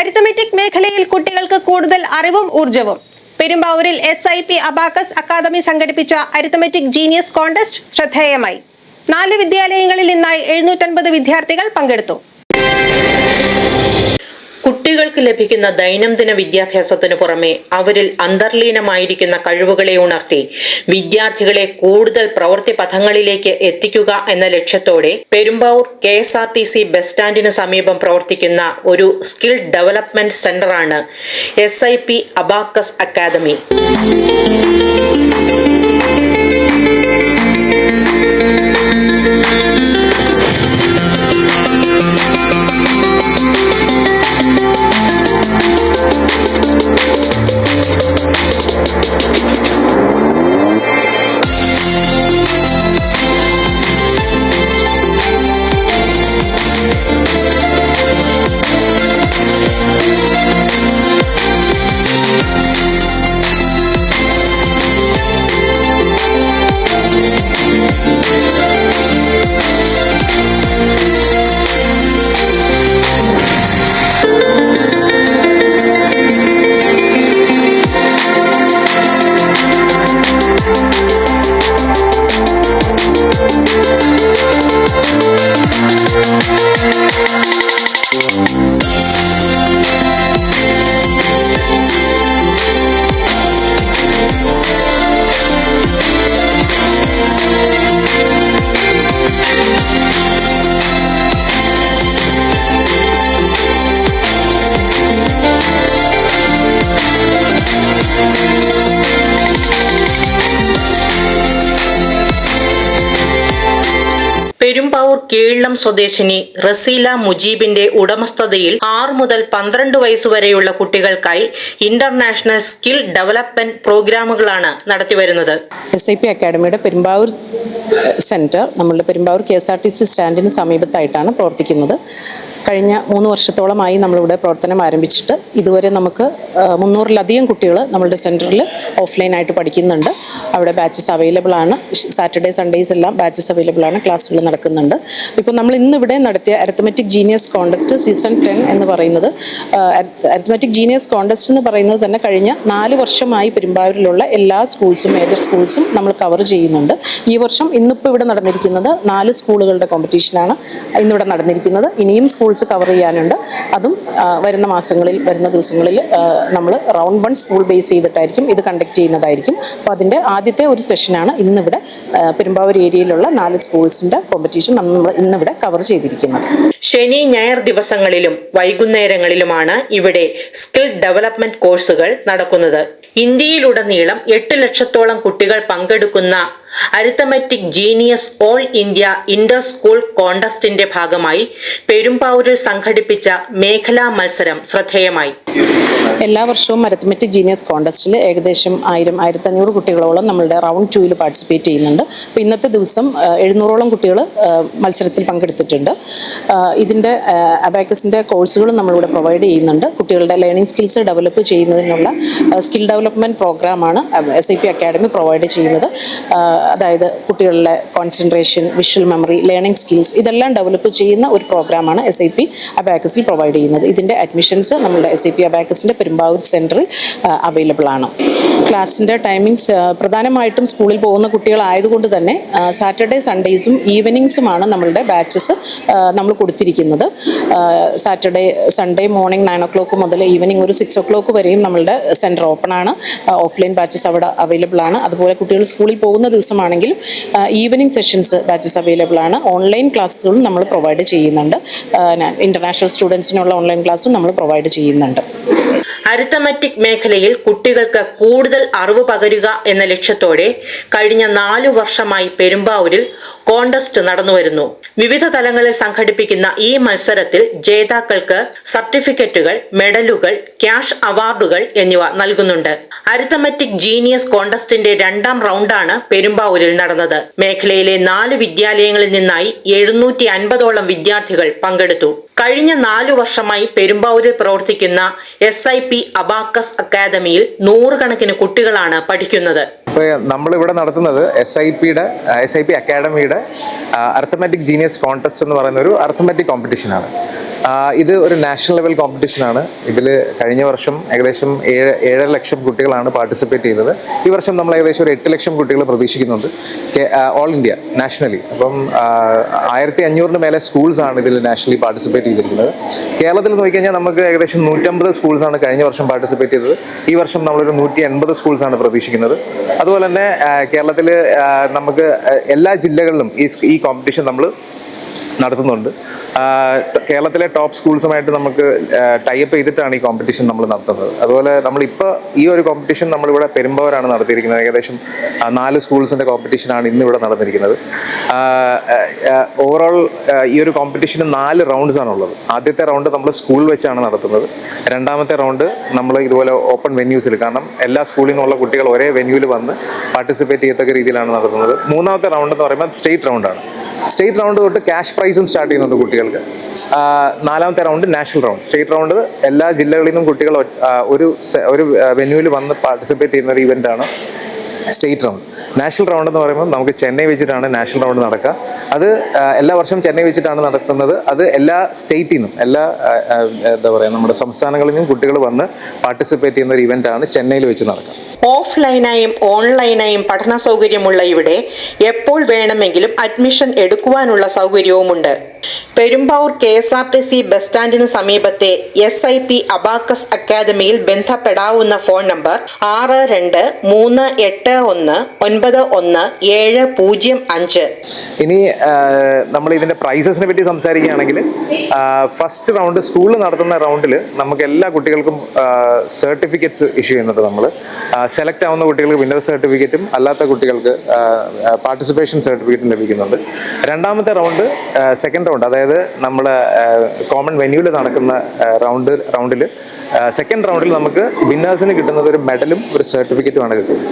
Arithmetic മേഖലയിൽ കുട്ടികൾക്ക് കൂടുതൽ അറിവും ഊർജവും പെരുമ്പാവൂരിൽ S I P abacus academy സംഘടിപ്പിച്ച അരിത്തമെറ്റിക് ജീനിയസ് കോണ്ടസ്റ്റ് ശ്രദ്ധേയമായി. നാല് വിദ്യാലയങ്ങളിൽ നിന്നായി എഴുന്നൂറ്റൻപത് വിദ്യാർത്ഥികൾ പങ്കെടുത്തു. കുട്ടികൾക്ക് ലഭിക്കുന്ന ദൈനംദിന വിദ്യാഭ്യാസത്തിനു പുറമെ അവരിൽ അന്തർലീനമായിരിക്കുന്ന കഴിവുകളെ ഉണർത്തി വിദ്യാർത്ഥികളെ കൂടുതൽ പ്രവൃത്തി പഥങ്ങളിലേക്ക് എത്തിക്കുക എന്ന ലക്ഷ്യത്തോടെ Perumbavoor K S R T C bus സ്റ്റാൻഡിന് സമീപം പ്രവർത്തിക്കുന്ന ഒരു skill development സെന്ററാണ് S I P abacus academy. Perumbavoor Keezhillam സ്വദേശിനി റസീല മുജീബിന്റെ ഉടമസ്ഥതയിൽ ആറ് മുതൽ പന്ത്രണ്ട് വയസ്സുവരെയുള്ള കുട്ടികൾക്കായി ഇന്റർനാഷണൽ സ്കിൽ ഡെവലപ്മെന്റ് പ്രോഗ്രാമുകളാണ് നടത്തിവരുന്നത്. എസ് ഐ പി അക്കാഡമിയുടെ പെരുമ്പാവൂർ സെന്റർ നമ്മളുടെ Perumbavoor K S R T C സ്റ്റാൻഡിന് സമീപത്തായിട്ടാണ് പ്രവർത്തിക്കുന്നത്. കഴിഞ്ഞ മൂന്ന് വർഷത്തോളമായി നമ്മളിവിടെ പ്രവർത്തനം ആരംഭിച്ചിട്ട് ഇതുവരെ നമുക്ക് മുന്നൂറിലധികം കുട്ടികൾ നമ്മളുടെ സെന്ററിൽ ഓഫ്ലൈനായിട്ട് പഠിക്കുന്നുണ്ട്. അവിടെ ബാച്ചസ് അവൈലബിൾ ആണ്. സാറ്റർഡേ സൺഡേസ് എല്ലാം ബാച്ചസ് അവൈലബിൾ ആണ്. ക്ലാസ്സുകൾ നടക്കുന്നുണ്ട്. ഇപ്പോൾ നമ്മൾ ഇന്നിവിടെ നടത്തിയ arithmetic genius contest season ten എന്ന് പറയുന്നത് അരത്തമെറ്റിക് ജീനിയസ് കോണ്ടസ്റ്റ് എന്ന് പറയുന്നത് തന്നെ കഴിഞ്ഞ നാല് വർഷമായി പെരുമ്പാവൂരിലുള്ള എല്ലാ സ്കൂൾസും മേജർ സ്കൂൾസും നമ്മൾ കവർ ചെയ്യുന്നുണ്ട്. ഈ വർഷം ഇന്നിപ്പോൾ ഇവിടെ നടന്നിരിക്കുന്നത് നാല് സ്കൂളുകളുടെ കോമ്പറ്റീഷനാണ് ഇന്നിവിടെ നടന്നിരിക്കുന്നത്. ഇനിയും സ്കൂൾസ് കവർ ചെയ്യാനുണ്ട്. അതും വരുന്ന മാസങ്ങളിൽ വരുന്ന ദിവസങ്ങളിൽ നമ്മൾ റൗണ്ട് വൺ സ്കൂൾ ബേസ് ചെയ്തിട്ടായിരിക്കും ഇത് കണ്ടക്ട് ചെയ്യുന്നതായിരിക്കും. അപ്പോൾ അതിന്റെ ആദ്യത്തെ ഒരു സെഷനാണ് ഇന്നിവിടെ പെരുമ്പാവൂർ ഏരിയയിലുള്ള നാല് സ്കൂൾസിന്റെ കോമ്പറ്റീഷൻ നമ്മൾ ഇന്നിവിടെ കവർ ചെയ്തിരിക്കുന്നത്. ശനി ഞായർ ദിവസങ്ങളിലും വൈകുന്നേരങ്ങളിലുമാണ് ഇവിടെ സ്കിൽ ഡെവലപ്മെന്റ് കോഴ്സുകൾ നടക്കുന്നത്. ഇന്ത്യയിലുടനീളം എട്ട് ലക്ഷത്തോളം കുട്ടികൾ പങ്കെടുക്കുന്ന arithmetic genius all India inter school കോണ്ടസ്റ്റിന്റെ ഭാഗമായി പെരുമ്പാവൂരിൽ സംഘടിപ്പിച്ച മേഖലാ മത്സരം ശ്രദ്ധേയമായി. എല്ലാ വർഷവും അരിത്മെറ്റിക് ജീനിയസ് കോണ്ടസ്റ്റിൽ ഏകദേശം ആയിരം ആയിരത്തഞ്ഞൂറ് കുട്ടികളോളം നമ്മളുടെ റൗണ്ട് ടൂവിൽ പാർട്ടിസിപ്പേറ്റ് ചെയ്യുന്നുണ്ട്. അപ്പോൾ ഇന്നത്തെ ദിവസം എഴുന്നൂറോളം കുട്ടികൾ മത്സരത്തിൽ പങ്കെടുത്തിട്ടുണ്ട്. ഇതിന്റെ അബാക്കസിന്റെ കോഴ്സുകൾ നമ്മളിവിടെ പ്രൊവൈഡ് ചെയ്യുന്നുണ്ട്. കുട്ടികളുടെ ലേണിംഗ് സ്കിൽസ് ഡെവലപ്പ് ചെയ്യുന്നതിനുള്ള സ്കിൽ ഡെവലപ്മെന്റ് പ്രോഗ്രാമാണ് S I P academy provide ചെയ്യുന്നത്. അതായത് കുട്ടികളുടെ concentration visual memory learning skills ഇതെല്ലാം ഡെവലപ്പ് ചെയ്യുന്ന ഒരു പ്രോഗ്രാമാണ് എസ് ഐ പി അബാക്കസിൽ പ്രൊവൈഡ് ചെയ്യുന്നത്. ഇതിന്റെ അഡ്മിഷൻസ് നമ്മുടെ എസ് ഐ പി അബാക്കസിന്റെ പെരുമ്പാവൂർ സെന്ററിൽ അവൈലബിൾ ആണ്. ക്ലാസ്സിന്റെ ടൈമിങ്സ് പ്രധാനമായിട്ടും സ്കൂളിൽ പോകുന്ന കുട്ടികളായതുകൊണ്ട് തന്നെ സാറ്റർഡേ സൺഡേയ്സും ഈവനിങ്സുമാണ് നമ്മളുടെ ബാച്ചസ് നമ്മൾ കൊടുത്തിരിക്കുന്നത്. Saturday Sunday morning nine o'clock മുതൽ ഈവനിങ് ഒരു സിക്സ് ഒ ക്ലോക്ക് വരെയും നമ്മളുടെ സെന്റർ ഓപ്പൺ ആണ്. ഓഫ്ലൈൻ ബാച്ചസ് അവിടെ അവൈലബിൾ ആണ്. അതുപോലെ കുട്ടികൾ സ്കൂളിൽ പോകുന്ന ദിവസമാണെങ്കിലും ഈവനിങ് സെഷൻസ് ബാച്ചസ് അവൈലബിൾ ആണ്. ഓൺലൈൻ ക്ലാസ്സുകളും നമ്മൾ പ്രൊവൈഡ് ചെയ്യുന്നുണ്ട്. ഇന്റർനാഷണൽ സ്റ്റുഡൻസിനുള്ള ഓൺലൈൻ ക്ലാസ്സും നമ്മൾ പ്രൊവൈഡ് ചെയ്യുന്നുണ്ട്. അരിത്തമറ്റിക് മേഖലയിൽ കുട്ടികൾക്ക് കൂടുതൽ അറിവ് പകരുക എന്ന ലക്ഷ്യത്തോടെ കഴിഞ്ഞ നാലു വർഷമായി പെരുമ്പാവൂരിൽ കോണ്ടസ്റ്റ് നടന്നുവരുന്നു വിവിധ തലങ്ങളിൽ സംഘടിപ്പിക്കുന്ന ഈ മത്സരത്തിൽ ജേതാക്കൾക്ക് സർട്ടിഫിക്കറ്റുകൾ മെഡലുകൾ ക്യാഷ് അവാർഡുകൾ എന്നിവ നൽകുന്നുണ്ട്. അരിത്തമറ്റിക് ജീനിയസ് കോണ്ടസ്റ്റിന്റെ രണ്ടാം റൗണ്ടാണ് പെരുമ്പാവൂരിൽ നടന്നത്. മേഖലയിലെ നാല് വിദ്യാലയങ്ങളിൽ നിന്നായി എഴുന്നൂറ്റി അൻപതോളം വിദ്യാർത്ഥികൾ പങ്കെടുത്തു. കഴിഞ്ഞ നാലു വർഷമായി പെരുമ്പാവൂരിൽ പ്രവർത്തിക്കുന്ന എസ് ഐ പി അബാക്കസ് അക്കാദമിയിൽ നൂറുകണക്കിന് കുട്ടികളാണ് പഠിക്കുന്നത്. നമ്മളിവിടെ നടത്തുന്നത് എസ് ഐ പിയുടെ എസ് ഐ പി അക്കാഡമിയുടെ അർത്ഥമാറ്റിക് ജീനിയസ് കോൺടെസ്റ്റ് എന്ന് പറയുന്ന ഒരു അർത്ഥമാറ്റിക് കോമ്പറ്റീഷനാണ് ഇത് ഒരു നാഷണൽ ലെവൽ കോമ്പറ്റീഷൻ ആണ്. ഇതിൽ കഴിഞ്ഞ വർഷം ഏകദേശം ഏഴ് ഏഴര ലക്ഷം കുട്ടികളാണ് പാർട്ടിസിപ്പേറ്റ് ചെയ്തത് ഈ വർഷം നമ്മൾ ഏകദേശം ഒരു എട്ട് ലക്ഷം കുട്ടികൾ പ്രതീക്ഷിക്കുന്നുണ്ട്. ഓൾ ഇന്ത്യ നാഷണലി അപ്പം ആയിരത്തി അഞ്ഞൂറിന് മേലെ സ്കൂൾസ് ആണ് ഇതിൽ നാഷണലി പാർട്ടിസിപ്പേറ്റ് ചെയ്തിരിക്കുന്നത്. കേരളത്തിൽ നോക്കിക്കഴിഞ്ഞാൽ നമുക്ക് ഏകദേശം നൂറ്റമ്പത് സ്കൂൾസ് ആണ് കഴിഞ്ഞ വർഷം പാർട്ടിസിപ്പേറ്റ് ചെയ്തത്. ഈ വർഷം നമ്മളൊരു നൂറ്റി എൺപത് സ്കൂൾസ് ആണ് പ്രതീക്ഷിക്കുന്നത്. അതുപോലെ തന്നെ കേരളത്തിൽ നമുക്ക് എല്ലാ ജില്ലകളിലും ഈ ഈ കോമ്പറ്റീഷൻ നമ്മൾ നടത്തുന്നുണ്ട്. കേരളത്തിലെ ടോപ്പ് സ്കൂൾസുമായിട്ട് നമുക്ക് ടൈപ്പ് ചെയ്തിട്ടാണ് ഈ കോമ്പറ്റീഷൻ നമ്മൾ നടത്തുന്നത്. അതുപോലെ നമ്മളിപ്പോൾ ഈ ഒരു കോമ്പറ്റീഷൻ നമ്മളിവിടെ പെരുമ്പവരാണ് നടത്തിയിരിക്കുന്നത്. ഏകദേശം നാല് സ്കൂൾസിന്റെ കോമ്പറ്റീഷനാണ് ഇന്ന് ഇവിടെ നടന്നിരിക്കുന്നത്. ഓവറോൾ ഈ ഒരു കോമ്പറ്റീഷന് നാല് റൗണ്ട്സ് ആണുള്ളത്. ആദ്യത്തെ റൗണ്ട് നമ്മൾ സ്കൂൾ വെച്ചാണ് നടത്തുന്നത്. രണ്ടാമത്തെ റൗണ്ട് നമ്മൾ ഇതുപോലെ ഓപ്പൺ വെന്യൂസിൽ കാരണം എല്ലാ സ്കൂളിൽ നിന്നുള്ള കുട്ടികൾ ഒരേ വെന്യൂവിൽ വന്ന് പാർട്ടിസിപ്പേറ്റ് ചെയ്യത്തക്ക രീതിയിലാണ് നടത്തുന്നത്. മൂന്നാമത്തെ റൗണ്ട് എന്ന് പറയുമ്പോൾ സ്റ്റേറ്റ് റൗണ്ടാണ് സ്റ്റേറ്റ് റൗണ്ട് തൊട്ട് ക്യാഷ് പ്രൈസും സ്റ്റാർട്ട് ചെയ്യുന്നുണ്ട് കുട്ടികൾക്ക്. നാലാമത്തെ round national round state round എല്ലാ ജില്ലകളിൽ നിന്നും കുട്ടികൾ ഒരു ഒരു വെന്യൂവിൽ വന്ന് പാർട്ടിസിപ്പേറ്റ് ചെയ്യുന്ന ഒരു ഇവന്റാണ് സ്റ്റേറ്റ് റൗണ്ട് നാഷണൽ റൗണ്ട് എന്ന് പറയുമ്പോൾ നമുക്ക് ചെന്നൈ വെച്ചിട്ടാണ് നാഷണൽ റൗണ്ട് നടക്കുക. അത് എല്ലാ വർഷവും ചെന്നൈ വെച്ചിട്ടാണ് നടത്തുന്നത് അത് എല്ലാ സ്റ്റേറ്റിൽ നിന്നും എല്ലാ എന്താ പറയുക നമ്മുടെ സംസ്ഥാനങ്ങളിൽ നിന്നും കുട്ടികൾ വന്ന് പാർട്ടിസിപ്പേറ്റ് ചെയ്യുന്ന ഒരു ഇവന്റാണ് ചെന്നൈയിൽ വെച്ച് നടക്കുക. ഓഫ്ലൈനായും ഓൺലൈനായും പഠന സൗകര്യമുള്ള ഇവിടെ എപ്പോൾ വേണമെങ്കിലും അഡ്മിഷൻ എടുക്കുവാനുള്ള സൗകര്യവുമുണ്ട്. Perumbavoor K S R T C bus സ്റ്റാൻഡിന് സമീപത്തെ എസ് ഐ പി അബാക്കസ് അക്കാദമിയിൽ ബന്ധപ്പെടാവുന്ന ഫോൺ നമ്പർ ആറ് രണ്ട് മൂന്ന് എട്ട് ഒന്ന് ഒൻപത് ഒന്ന് ഏഴ് പൂജ്യം അഞ്ച്. ഇനി നമ്മൾ ഇതിന്റെ പ്രൈസസിനെ പറ്റി സംസാരിക്കുകയാണെങ്കിൽ ഫസ്റ്റ് റൗണ്ട് സ്കൂളിൽ നടത്തുന്ന റൗണ്ടിൽ നമുക്ക് എല്ലാ കുട്ടികൾക്കും സർട്ടിഫിക്കറ്റ്സ് ഇഷ്യൂ ചെയ്യുന്നുണ്ട് നമ്മൾ സെലക്ട് ആവുന്ന കുട്ടികൾക്ക് വിന്നർ സർട്ടിഫിക്കറ്റും അല്ലാത്ത കുട്ടികൾക്ക് പാർട്ടിസിപ്പേഷൻ സർട്ടിഫിക്കറ്റും ലഭിക്കുന്നുണ്ട്. രണ്ടാമത്തെ റൗണ്ട് സെക്കൻഡ് റൗണ്ട് അതായത് നമ്മൾ കോമൺ വെന്യൂവിൽ നടക്കുന്ന റൗണ്ട് റൗണ്ടിൽ സെക്കൻഡ് റൗണ്ടിൽ നമുക്ക് വിന്നേഴ്സിന് കിട്ടുന്നത് ഒരു മെഡലും ഒരു സർട്ടിഫിക്കറ്റുമാണ് കിട്ടുന്നത്.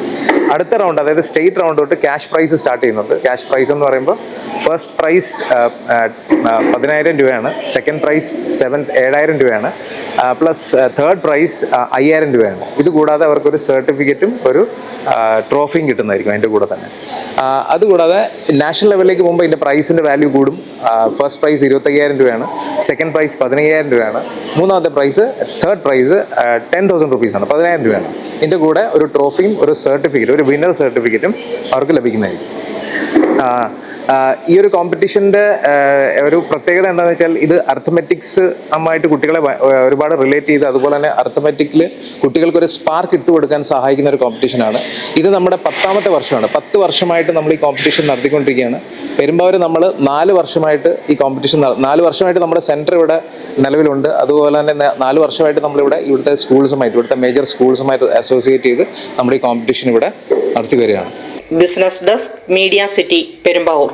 അടുത്ത റൗണ്ട് അതായത് സ്റ്റേറ്റ് റൗണ്ട് തൊട്ട് ക്യാഷ് പ്രൈസ് സ്റ്റാർട്ട് ചെയ്യുന്നുണ്ട്. ക്യാഷ് പ്രൈസ് എന്ന് പറയുമ്പോൾ ഫസ്റ്റ് പ്രൈസ് പതിനായിരം രൂപയാണ്. സെക്കൻഡ് പ്രൈസ് സെവൻ ഏഴായിരം രൂപയാണ്. പ്ലസ് തേർഡ് പ്രൈസ് അയ്യായിരം രൂപയാണ്. ഇത് കൂടാതെ അവർക്ക് ഒരു സർട്ടിഫിക്കറ്റും ഒരു ട്രോഫിയും കിട്ടുന്നതായിരിക്കും അതിന്റെ കൂടെ തന്നെ. അതുകൂടാതെ നാഷണൽ ലെവലിലേക്ക് പോകുമ്പോൾ ഇതിന്റെ പ്രൈസിന്റെ വാല്യൂ കൂടും. ഫസ്റ്റ് പ്രൈസ് ഇരുപത്തയ്യായിരം രൂപയാണ് സെക്കൻഡ് പ്രൈസ് പതിനയ്യായിരം രൂപയാണ് മൂന്നാമത്തെ prize third prize ten thousand റുപ്പീസാണ് പതിനായിരം രൂപയാണ്. ഇതിന്റെ കൂടെ ഒരു ട്രോഫിയും ഒരു സർട്ടിഫിക്കറ്റും ഒരു വിന്നർ സർട്ടിഫിക്കറ്റും അവർക്ക് ലഭിക്കുന്നതായിരിക്കും. ഈ ഒരു കോമ്പറ്റീഷന്റെ ഒരു പ്രത്യേകത എന്താണെന്ന് വെച്ചാൽ ഇത് അർത്ഥമെറ്റിക്സ് അമ്മായിട്ട് കുട്ടികളെ ഒരുപാട് റിലേറ്റ് ചെയ്ത് അതുപോലെ തന്നെ അർത്ഥമെറ്റിക്കിൽ കുട്ടികൾക്ക് ഒരു സ്പാർക്ക് ഇട്ട് കൊടുക്കാൻ സഹായിക്കുന്ന ഒരു കോമ്പറ്റീഷനാണ് ഇത് നമ്മുടെ പത്താമത്തെ വർഷമാണ്. പത്ത് വർഷമായിട്ട് നമ്മൾ ഈ കോമ്പറ്റീഷൻ നടത്തിക്കൊണ്ടിരിക്കുകയാണ്. പെരുമ്പാവൂർ നമ്മൾ നാല് വർഷമായിട്ട് ഈ കോമ്പറ്റീഷൻ നാല് വർഷമായിട്ട് നമ്മുടെ സെന്റർ ഇവിടെ നിലവിലുണ്ട്. അതുപോലെ തന്നെ നാല് വർഷമായിട്ട് നമ്മളിവിടെ ഇവിടുത്തെ സ്കൂൾസുമായിട്ട് ഇവിടുത്തെ മേജർ സ്കൂൾസുമായിട്ട് അസോസിയേറ്റ് ചെയ്ത് നമ്മുടെ ഈ കോമ്പറ്റീഷൻ ഇവിടെ നടത്തി വരികയാണ്. Business desk media city Perumbavoor.